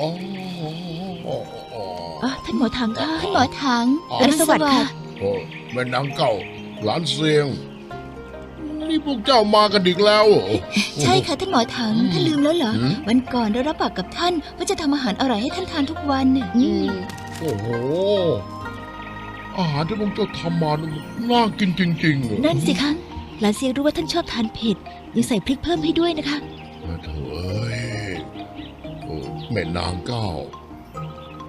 อ๋ออ๋ออ๋ออ๋อท่านหมอถังค่ะท่านหมอถังอรุณสวัสดิ์ค่ะโอ้แม่นางเก่า หลานเสียง นี่พวกเจ้ามากันอีกแล้วเหรอ ใช่ค่ะท่านหมอถังอืมท่านลืมแล้วเหรอ อืม วันก่อนเรารับปากกับท่านว่าจะทำอาหารอร่อยให้ท่านทานทุกวันน่ะอืมโอ้โห อาหารที่พวกเจ้าทำมานี่มันน่ากินจริงๆเหรอนั่นสิคะหลานเซียงรู้ว่าท่านชอบทานเผ็ดยังใส่พริกเพิ่มให้ด้วยนะคะ แม่นางเก้า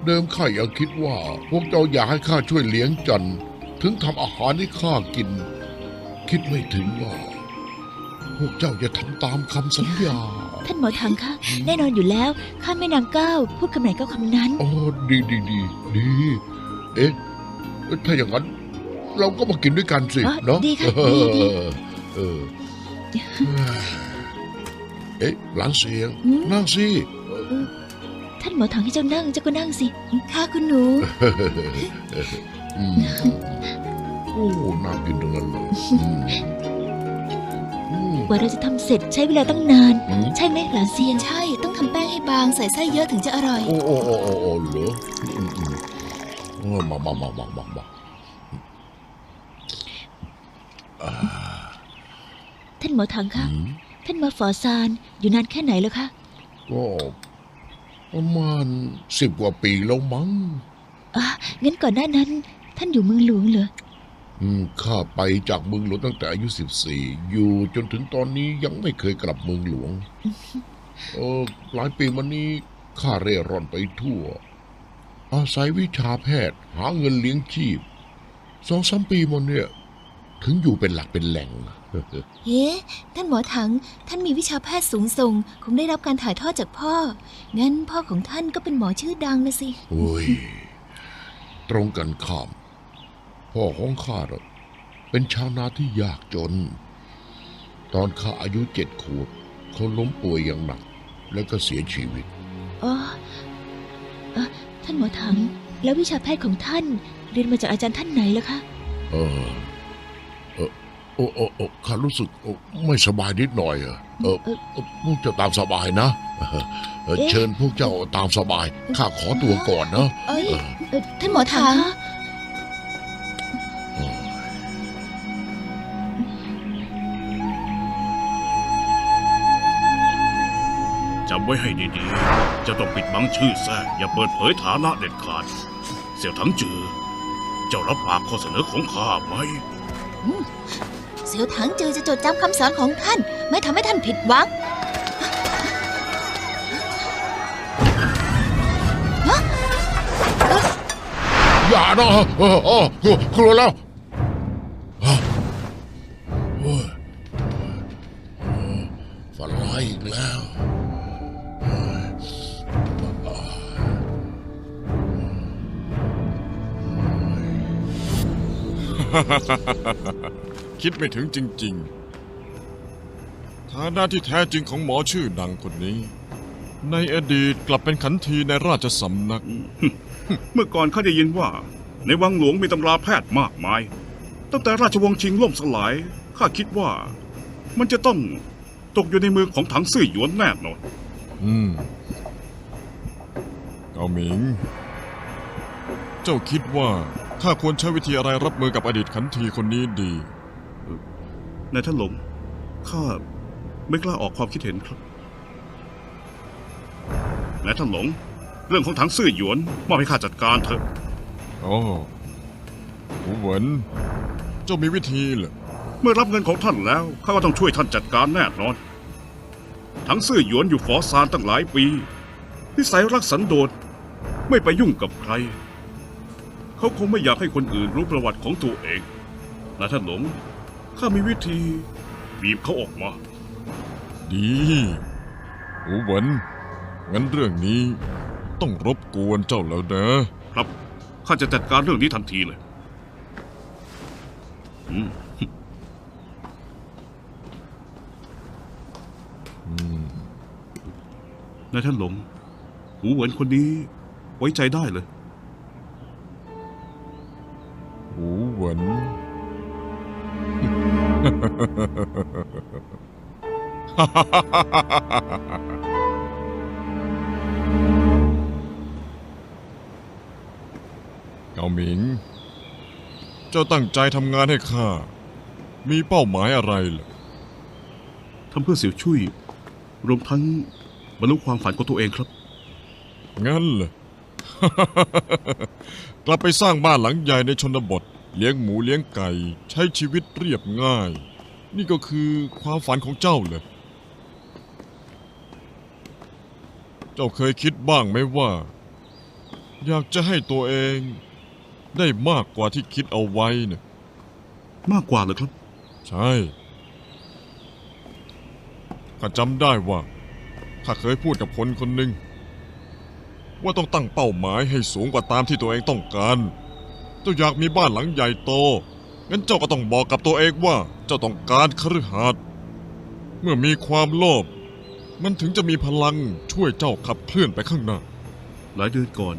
เดิมข้ายังคิดว่าพวกเจ้าอยากให้ข้าช่วยเลี้ยงจันทร์ถึงทำอาหารให้ข้ากิน คิดไม่ถึงว่าพวกเจ้าจะทำตามคำสัญญา ท่านหมอถังคะแน่นอนอยู่แล้ว ข้าแม่นางก้าวพูดคำไหนก็คำนั้นโอ้ดีดีดีดี เอ๊ะ ถ้าอย่างนั้น เราก็มากินด้วยกันสิอ๋อเนาะดีค่ะดีดีเออเอ๊ะหลานเสียงอืมนั่งสิ ท่านหมอถังให้เจ้านั่งเจ้าก็นั่งสิค่ะคุณหนู อืมโอ้น่ากินทั้งนั้นเลยอืมอืม กว่าเราจะทำเสร็จใช้เวลาตั้งนาน อืม ใช่ไหมหลานเซียงใช่ ต้องทำแป้งให้บางใส่ไส้เยอะถึงจะอร่อย โอ้โอ้โอ้โอ้โอ้เหรออืมอืมเออมามามามามามาอ่าท่านหมอถังคะ อืมท่านมาฝอซานอยู่นานแค่ไหนแล้วคะ ก็ ประมาณสิบกว่าปีแล้วมั้งอะงั้นก่อนหน้านั้น ท่านอยู่เมืองหลวงเหรออืมข้าไปจากเมืองหลวงตั้งแต่อายุสิบสี่อยู่จนถึงตอนนี้ยังไม่เคยกลับเมืองหลวง เออหลายปีมานี้ข้าเร่ร่อนไปทั่ว อาศัยวิชาแพทย์หาเงินเลี้ยงชีพสองสามปีมาเนี่ย ถึงอยู่เป็นหลักเป็นแหล่ง เฮ้ท่านหมอถัง ท่านมีวิชาแพทย์สูงส่ง คงได้รับการถ่ายทอดจากพ่อ งั้นพ่อของท่านก็เป็นหมอชื่อดังนะสิ โอ้ย ตรงกันข้าม พ่อของข้าน่ะเป็นชาวนาที่ยากจน ตอนข้าอายุเจ็ดขวบเขาล้มป่วยอย่างหนัก แล้วก็เสียชีวิต อ๋ออะท่านหมอถัง แล้ววิชาแพทย์ของท่านเรียนมาจากอาจารย์ท่านไหนล่ะคะ เออเออ โอ้โอ้โอ้ข้ารู้สึกโอ้ไม่สบายนิดหน่อยเออเออพวกเจ้าตามสบายนะเออเออเชิญพวกเจ้าตามสบาย ข้าขอตัวก่อนนะเอ้ยเออเอ่อท่านหมอถังคะจำไว้ให้ดีๆ จะต้องปิดบังชื่อแท้อย่าเปิดเผยฐานะเด็ดขาด เสี่ยวทั้งจือ เจ้ารับปากข้อเสนอของข้าไหม เสียวถังเจอจะจดจำคำสอนของท่าน ไม่ทำให้ท่านผิดหวังอย่านะเออเออกลัวกลัวแล้วฝันร้ายอีกแล้วเฮ้ย คิดไม่ถึงจริง ๆ ฐานะที่แท้จริงของหมอชื่อดังคนนี้ ในอดีตกลับเป็นขันทีในราชสำนัก เมื่อก่อนข้าได้ยินว่า ในวังหลวงมีตำราแพทย์มากมาย ตั้งแต่ราชวงศ์ชิงล่มสลายข้าคิดว่ามันจะต้องตกอยู่ในมือของถังซื่อหยวนแน่นอนอืมเกาหมิง เจ้าคิดว่าข้าควรใช้วิธีอะไรรับมือกับอดีตขันทีคนนี้ดี นายท่านหลง ข้าไม่กล้าออกความคิดเห็นครับ นายท่านหลง เรื่องของถังซื่อหยวน มอบให้ข้าจัดการเถอะ อ๋อหูเหวินเจ้ามีวิธีเหรอ เมื่อรับเงินของท่านแล้ว ข้าก็ต้องช่วยท่านจัดการแน่นอนทั้งซื่อหยวนอยู่ฝอซานตั้งหลายปีนิสัยรักสันโดษไม่ไปยุ่งกับใคร เขาคงไม่อยากให้คนอื่นรู้ประวัติของตัวเองนะท่านหลง ข้ามีวิธี บีบเขาออกมา ดีหูเหวินงั้นเรื่องนี้ต้องรบกวนเจ้าแล้วนะครับ ข้าจะจัดการเรื่องนี้ทันทีเลยอืมนายท่านหลง หูเหวินคนนี้ ไว้ใจได้เลย หูเหวิน เกาหมิง เจ้าตั้งใจทำงานให้ข้า มีเป้าหมายอะไรล่ะ ทำเพื่อเสี่ยวชุยรวมทั้งบรรลุความฝันของตัวเองครับ งั้นล่ะกลับไปสร้างบ้านหลังใหญ่ในชนบท เลี้ยงหมูเลี้ยงไก่ ใช้ชีวิตเรียบง่าย นี่ก็คือความฝันของเจ้าเลย เจ้าเคยคิดบ้างไหมว่า อยากจะให้ตัวเองได้มากกว่าที่คิดเอาไว้เนี่ยมากกว่าเหรอครับ ใช่ข้าจำได้ว่าข้าเคยพูดกับคนคนหนึ่งว่าต้องตั้งเป้าหมายให้สูงกว่าตามที่ตัวเองต้องการเจ้าอยากมีบ้านหลังใหญ่โต งั้นเจ้าก็ต้องบอกกับตัวเองว่าเจ้าต้องการคฤหาสน์เมื่อมีความโลภมันถึงจะมีพลังช่วยเจ้าขับเคลื่อนไปข้างหน้า หลายเดือนก่อน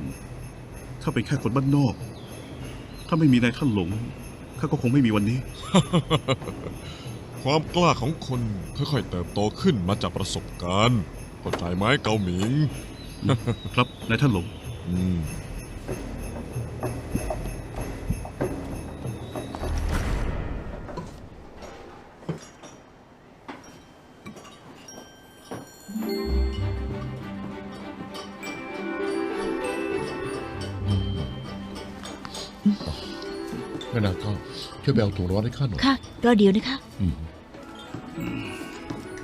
ข้าเป็นแค่คนบ้านนอก ถ้าไม่มีนายท่านหลงข้าก็คงไม่มีวันนี้ ความกล้าของคนค่อยๆเติบโตขึ้นมาจากประสบการณ์เข้าใจไหมเกาหมิง ครับนายท่านหลง อืม แม่นางก็ช่วยไปเอาถุงร้อนให้ข้าหน่อยค่ะ รอเดี๋ยวนะคะอืม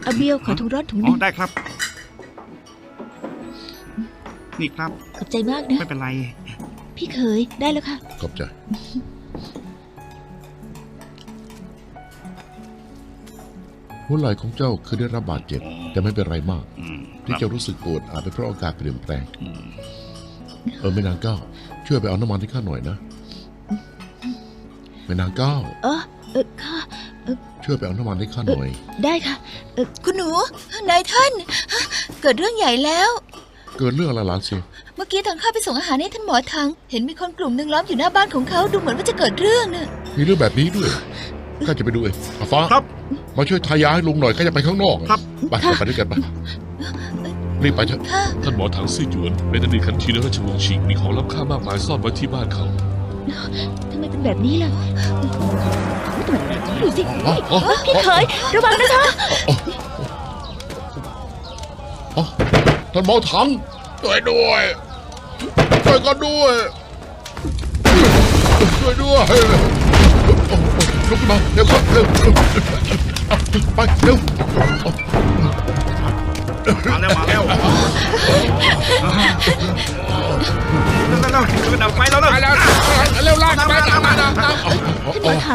อาเบียวขอถุงร้อนถุงหอ๋นึองได้ครับ นี่ครับ ขอบใจมากนะ ไม่เป็นไร พี่เคยได้แล้วค่ะ ขอบใจ หัวไหล่ของเจ้าเคยได้รับบาดเจ็บ แต่ไม่เป็นไรมาก อืมคที่รับเจ้ารู้สึกปวดอาจเป็นเพราะอากาศเปลี่ยนแปลง อืมเออแม่นางก้าช่วยไปเอาน้ำมันให้ข้าหน่อยนะ แม่นางเก้าเออเออค่ะช่วยไปเอาน้ำมันให้ข้าหน่อย ได้ค่ะเออคุณหนู นายท่าน เกิดเรื่องใหญ่แล้ว เกิดเรื่องอะไรหลานสียเมื่อกี้ทางข้าไปส่งอาหารให้ท่านหมอทังเห็นมีคนกลุ่มหนึ่งล้อมอยู่หน้าบ้านของเขาดูเหมือนว่าจะเกิดเรื่องน่ะมีเรื่องแบบนี้ด้วยข้าจะไปดูเองอาฟ้าครับ มาช่วยทายาให้ลุงหน่อยข้าจะไปข้างนอกครับไปไปด้วยกันไปรีบไปเถอะท่านหมอถังซี่หยวนเป็นอดีตคันทีในราชวงศ์ชิงมีของล้ำค่ามากมายซ่อนไว้ที่บ้านเขา ทำไมเป็นแบบนี้ล่ะดูสิพี่เคยระวังนะคะอ๋อท่านหมอถังช่วยด้วยช่วยกันด้วยช่วยด้วยลุกขึ้นมาเร็วครับเร็วไปเร็ว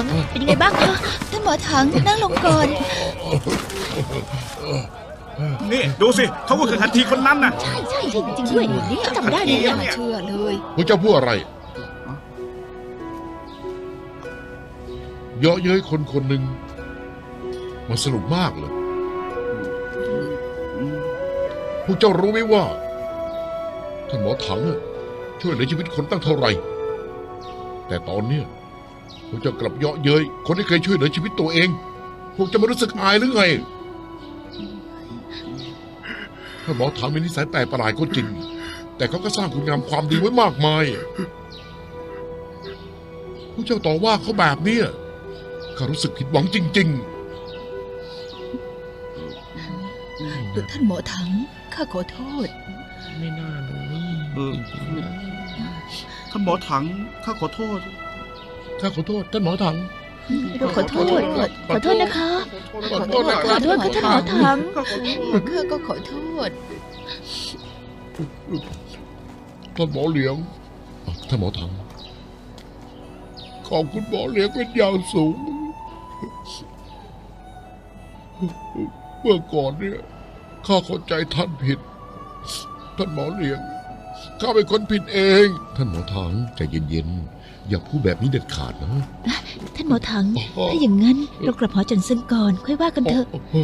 ถังเป็นยังไงบ้างคะท่านหมอทังนั่งลงก่อนนี่ดูสิเขาก็คือทันทีคนนั้นน่ะ ใช่ใช่จริงจริงด้วยนี่จำได้เลยเนี่ยเชื่อเลยพวกเจ้าพูดอะไรเยอะเย้ยคนคนหนึ่งมันสนุกมากเลยพวกเจ้ารู้ไหมว่าท่านหมอถังน่ะช่วยเหลือชีวิตคนตั้งเท่าไหร่ แต่ตอนเนี้ย พวกเจ้ากลับเยาะเย้ยคนที่เคยช่วยเหลือชีวิตตัวเอง พวกเจะไม่รู้สึกอายหรือไงท่านหมอถังมีนิสัยแปลกประหลาดก็จริง แต่เขาก็สร้างคุณงามความดีไว้มากมาย พวกเจ้าต่อว่าเขาแบบเนี้ยข้ารู้สึกผิดหวังจริงท่านหมอทังข้าขอโทษเออท่านหมอถัง ข้าขอโทษๆ ข้าขอโทษท่านหมอถัง เราขอโทษ ขอโทษนะคะ ขอโทษนะคขรัอบโทษค่ะท่านหมอถังข้าก็ขอโทษ ท่านหมอเหลียงอะท่านหมอถัง ขอบคุณหมอเหลียงเป็นอย่างสูง เมื่อก่อนเนี่ยข้าเข้าใจท่านผิด ท่านหมอเหลียง ข้าเป็นคนผิดเอง ท่านหมอถังใจเย็นๆ อย่าพูดแบบนี้เด็ดขาดนะ ท่านหมอถัง ถ้าอย่างนั้นเรากลับหอจันเซิงก่อน ค่อยว่ากันเถอะหื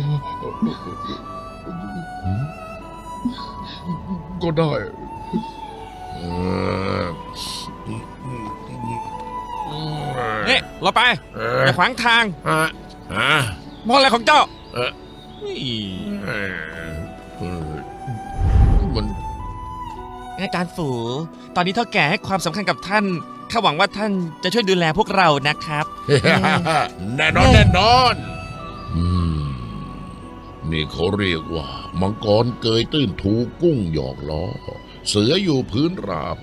มก็ได้เออนี่เราไปเออย่าขวางทางฮะฮะมองอะไรของเจ้าเออนี่เออเออมันอาจารย์ฝู ตอนนี้เท่าแก่ให้ความสำคัญกับท่าน ข้าหวังว่าท่านจะช่วยดูแลพวกเรานะครับ แน่นอนแน่นอนอืมนี่เขาเรียกว่า มังกรเกยตื้นถูกกุ้งหยอกล้อ เสืออยู่พื้นราบ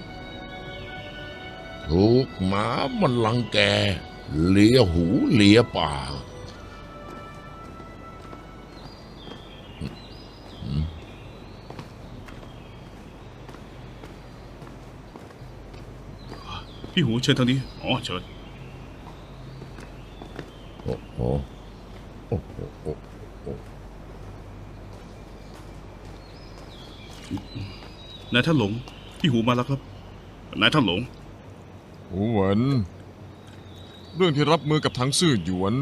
ถูกหมามันลังแก เลียหูเลียปาก พี่หูเชิญทางนี้ อ๋อ เชิญ โอ้โห โอ้โห โอ้โหนายท่านหลง พี่หูมาแล้วครับ นายท่านหลง หูเหวินเรื่องที่รับมือกับทั้งซื่อหยวน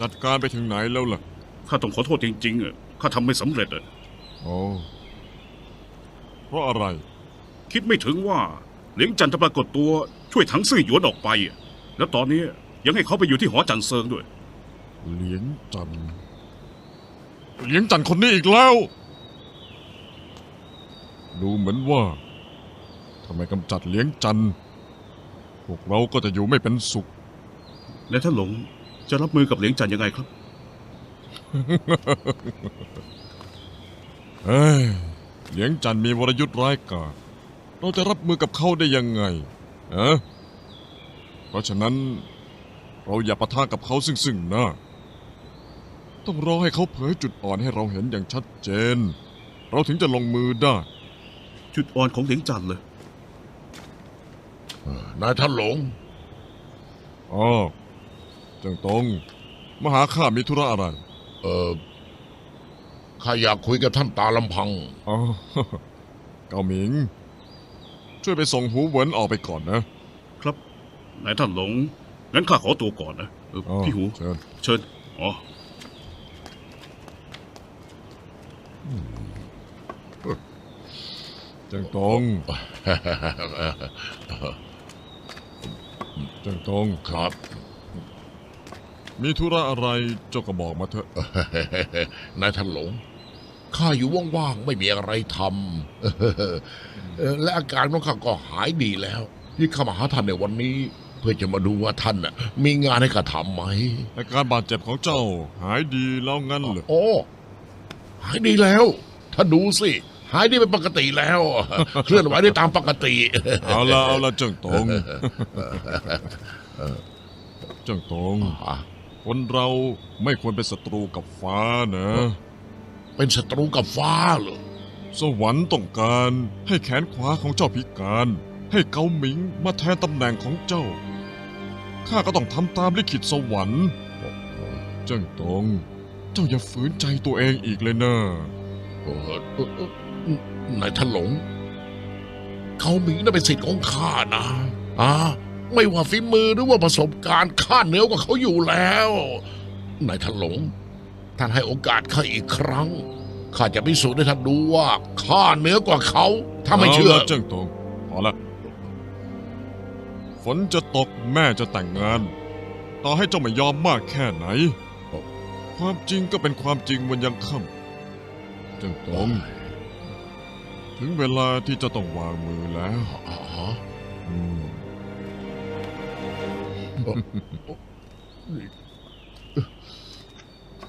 จัดการไปถึงไหนแล้วล่ะ ข้าต้องขอโทษจริงๆอะข้าทำไม่สำเร็จอะโอ้ เพราะอะไร คิดไม่ถึงว่า เหลียงจันทร์จะปรากฏตัวช่วยถังซื่อหยวนออกไปอะแล้วตอนนี้ยังให้เขาไปอยู่ที่หอจันเซิงด้วย เหลียงจันทร์เหลียงจันทร์คนนี้อีกแล้ว ดูเหมือนว่าทำไมกำจัดเหลียงจันทร์พวกเราก็จะอยู่ไม่เป็นสุขนายท่านหลงจะรับมือกับเหลียงจันทร์ยังไงครับ เฮ้ยเหลียงจันทร์มีวรยุทธ์ร้ายกาจ เราจะรับมือกับเขาได้ยังไงเอะเพราะฉะนั้น เราอย่าปะทะกับเขาซึ่งซึ่งหน้า ต้องรอให้เขาเผยจุดอ่อนให้เราเห็นอย่างชัดเจน เราถึงจะลงมือได้ จุดอ่อนของเหลียงจันทร์เลยนายท่านหลงอ๋อเจังตงมาหาข้ามีธุระอะไร เออข้าอยากคุยกับท่านตาลำพังอ๋อเกาหมิง ช่วยไปส่งหูเหวินออกไปก่อนนะ ครับนายท่านหลง งั้นข้าขอตัวก่อนนะเอออ๋อพี่หู เชิญ เชิญ อ๋อ เจังตง เจังตง ครับ มีธุระอะไรเจ้าก็บอกมาเถอะ นายท่านหลง ข้าอยู่ว่างๆไม่มีอะไรทำเออและอาการของข้าก็หายดีแล้ว ที่ข้ามาหาท่านในวันนี้ เพื่อจะมาดูว่าท่านน่ะมีงานให้ข้าทำไหมอาการบาดเจ็บของเจ้า หายดีแล้วงั้นเหรอโอ้หายดีแล้วท่านดูสิหายดีเป็นปกติแล้ว เคลื่อนไหวได้ตามปกติ เอาละเอาละเจังตงเจังตงคนเราไม่ควรเป็นศัตรูกับฟ้านะ เป็นศัตรูกับฟ้าเหรอสวรรค์ต้องการให้แขนขวาของเจ้าพิการ ให้เกาหมิงมาแทนตำแหน่งของเจ้า ข้าก็ต้องทำตามลิขิตสวรรค์เจ้งตง เจ้าอย่าฝืนใจตัวเองอีกเลยนะเออเออเออเออนายท่านหลง เขาหมีน่ะเป็นสิทธิ์ของข้านะอ่าไม่ว่าฝีมือหรือว่าประสบการณ์ข้าเหนือกว่าเขาอยู่แล้ว นายท่านหลง ท่านให้โอกาสข้าอีกครั้ง ข้าจะพิสูจน์ให้ท่านดูว่าข้าเหนือกว่าเขา ถ้าไม่เชื่อละเจ้งตงพอละฝนจะตกแม่จะแต่งงาน ต่อให้เจ้าไม่ยอมมากแค่ไหน ความจริงก็เป็นความจริงวันยังค่ำเจ้งตงถึงเวลาที่เจะต้องวางมือแล้วอ๋ออืม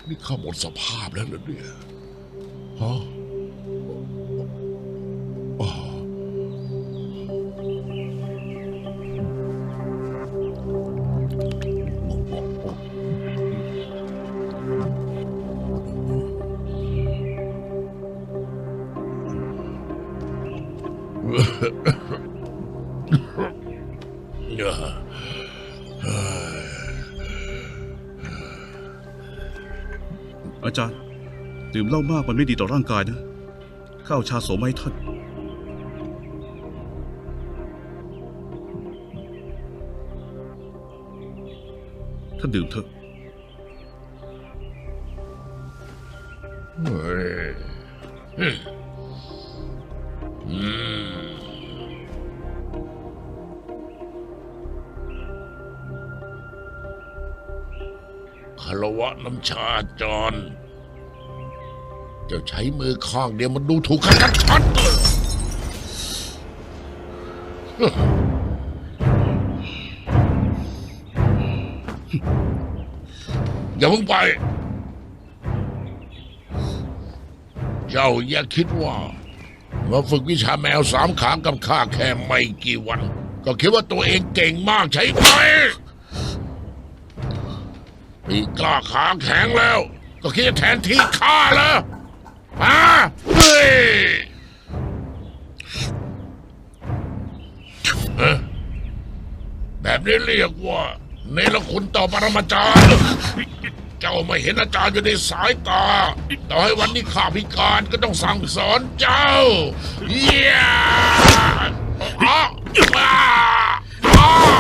นี่ข้าหมดสภาพแล้วนะเนี่ยฮะ ล้ามากมันไม่ดีต่อร่างกายนะ ข้าวชาโสมให้ท่าน ท่านดื่มเถอะเฮ้ยอืมอืมคารวะน้ำชาจร เจ้าใช้มือข้างเดียวมันดูถูกข้าชัดเลยอย่าเพิ่งไป เจ้าอย่าคิดว่า มาฝึกวิชาแมวสามขากับข้าแค่ไม่กี่วัน ก็คิดว่าตัวเองเก่งมากใช่ไหมปีกล้าขาแข็งแล้ว ก็คิดจะแทนที่ข้าเหร อฮะเฮ้ยเอ๊ะแบบนี้เรียกว่าเนรคุณต่อปรมาจารย์ เจ้าไม่เห็นอาจารย์อยู่ในสายตา ต่อให้วันนี้ข้าพิการก็ต้องสั่งสอนเจ้า เยี่ยอ้าอ้าอ้อ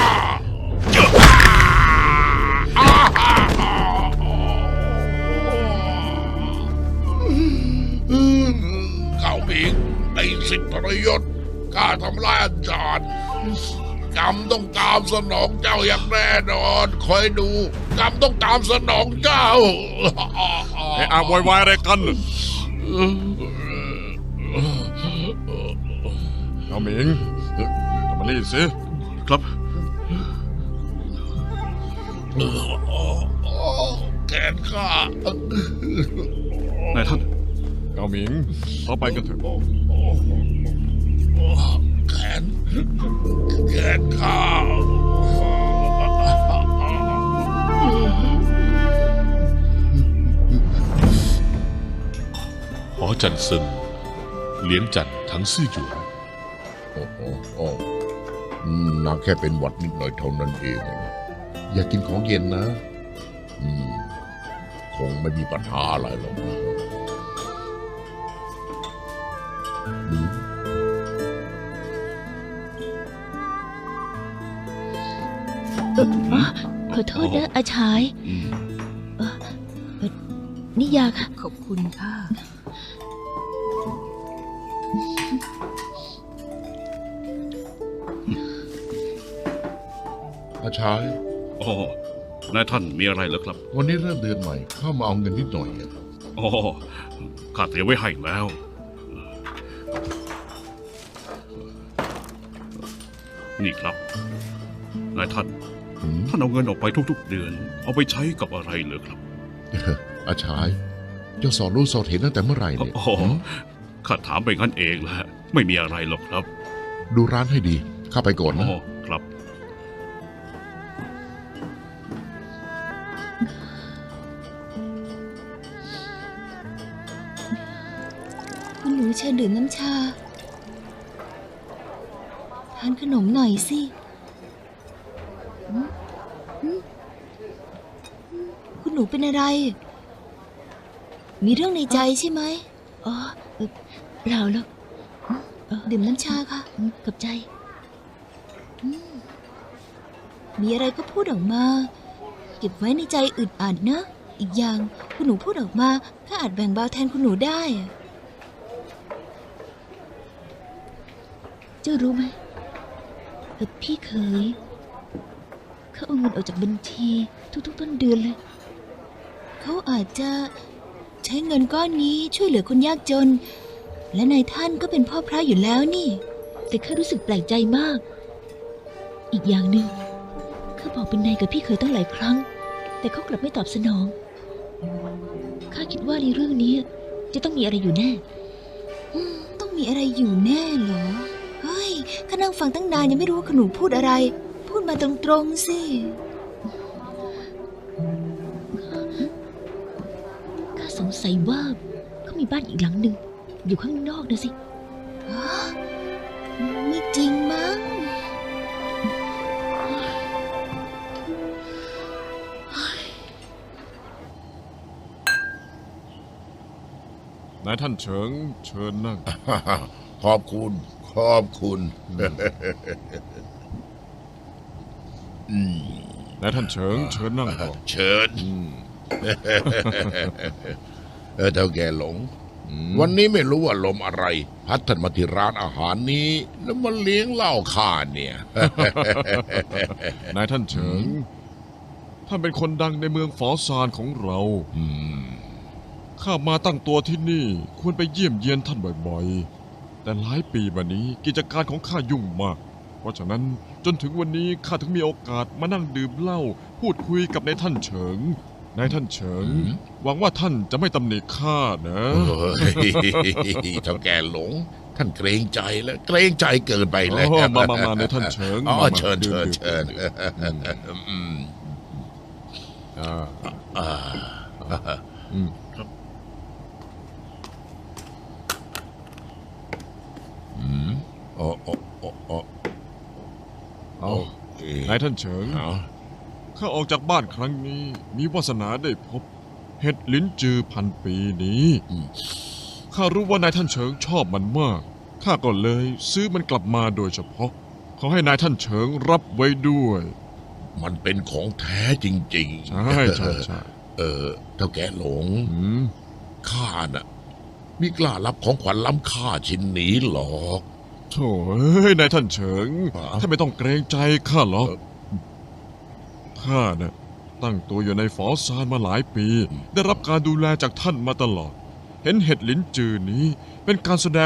สิทธิประโยชน์ข้าทำลายอาจารย์กรรมต้องตามสนองเจ้าอย่างแน่นอนคอยดูกรรมต้องตามสนองเจ้าไอ้อาโวยวายอะไรกันน่ะเอาหมิงกลับมานี่สิครับแขนข้านายท่านเอาหมิงเราไปกันเถอะ แขนแขนข้าหอจันเซิงเลี้ยนจันทั้งซื่อหยวนโอ้โหโอ้นางแค่เป็นหวัดนิดหน่อยเท่านั้นเอง อย่ากินของเย็นนะ อืม คงไม่มีปัญหาอะไรหรอกนะ โทษนะอาชายอืมเอ่อเอ่อนี่ยาค่ะ ขอบคุณค่ะ อาชาย อ๋อนายท่านมีอะไรเหรอครับ วันนี้เริ่มเดือนใหม่เข้ามาเอาเงินนิดหน่อยอะอ๋อข้าเตรียมไว้ให้แล้ว นี่ครับ นายท่านอืม ท่านเอาเงินออกไปทุกๆ เดือน เอาไปใช้กับอะไรเหรอครับอาชายเจ้าสอนรู้สอนเห็นตั้งแต่เมื่อไหร่เนี่ยอ๋อข้าถามไปงั้นเองแหละไม่มีอะไรหรอกครับ ดูร้านให้ดีเข้าไปก่อนอ๋นะอครับ คุณหนูเชิญดื่มน้ำชา ทานขนมหน่อยสิหืมหืมหืมคุณ หนูเป็นอะไร มีเรื่องในใจใช่ไหมอ๋อเอ่อเปล่าหรอกเออดื่มน้ำชาค่ะกับใจมีอะไรก็พูดออกมา เก็บไว้ในใจอึดอัดนะ อีกอย่างคุณหนูพูดออกมาก็อาจแบ่งเบาแทนคุณหนูได้อะเจ้ารู้ไหมเออพี่เคยเขาเอาเงินออกจากบัญชีทุกๆต้นเดือนเลย เขาอาจจะใช้เงินก้อนนี้ช่วยเหลือคนยากจน และนายท่านก็เป็นพ่อพระอยู่แล้วนี่ แต่ข้ารู้สึกแปลกใจมาก อีกอย่างหนึ่งข้าบอกเป็นนายกับพี่เคยตั้งหลายครั้ง แต่เขากลับไม่ตอบสนองข้าคิดว่าในเรื่องนี้จะต้องมีอะไรอยู่แน่ต้องมีอะไรอยู่แน่เหรอเฮ้ยข้านั่งฟังตั้งนานยังไม่รู้ว่าขนูพูดอะไร พูดมาตรงๆสิ ข้าสงสัยว่าเขามีบ้านอีกหลังหนึ่งอยู่ข้างนอกนะสิฮะไม่จริงมั้งนายท่านเฉิงเชิญนั่ง ขอบคุณ ขอบคุณอืมนายท่านเฉิงเชิญนั่งก่อนเชิญอืม เออเท่าแกหลงอืมวันนี้ไม่รู้ว่าลมอะไร พัดท่านมาที่ร้านอาหารนี้ แล้วมาเลี้ยงเหล้าข้าเนี่ย นายท่านเฉิง ท่านเป็นคนดังในเมืองฝอซานของเราอืมข้ามาตั้งตัวที่นี่ ควรไปเยี่ยมเยียนท่านบ่อยๆ แต่หลายปีมานี้กิจการของข้ายุ่งมาก เพราะฉะนั้นจนถึงวันนี้ข้าถึงมีโอกาสมานั่งดื่มเหล้าพูดคุยกับนายท่านเฉิง นายท่านเฉิงอืมหวังว่าท่านจะไม่ตำหนิข้านะเฮ้ยเท่าแก่หลง ท่านเกรงใจแล้วเกรงใจเกินไปแล้วโอ้มามามาในท่านเฉิงอ๋อมามาเชิญดื่มเชิญดื่มเชิญดื่มอืมอ่าอ่าอืมอืมอ๋ออ๋ออ๋ออ๋อเอาเอ๊ะนายท่านเฉิงเอา ข้าออกจากบ้านครั้งนี้ มีวาสนาได้พบ เห็ดลิ้นจือพันปีนี้อืมข้ารู้ว่านายท่านเฉิงชอบมันมากข้าก็เลยซื้อมันกลับมาโดยเฉพาะ ขอให้นายท่านเฉิงรับไว้ด้วย มันเป็นของแท้จริงๆใช่ใช่ใช่เออเท่าแก่หลงอืมข้าน่ะมีกล้ารับของขวัญล้ำค่าชิ้นนี้หรอกโถ่เอ้ยนายท่านเฉิงฮะท่านไม่ต้องเกรงใจข้าหรอกเออ ข้าน่ะตั้งตัวอยู่ในฝอซานมาหลายปี ได้รับการดูแลจากท่านมาตลอด เห็นเห็ดลิ้นจือนี้เป็นการแสดง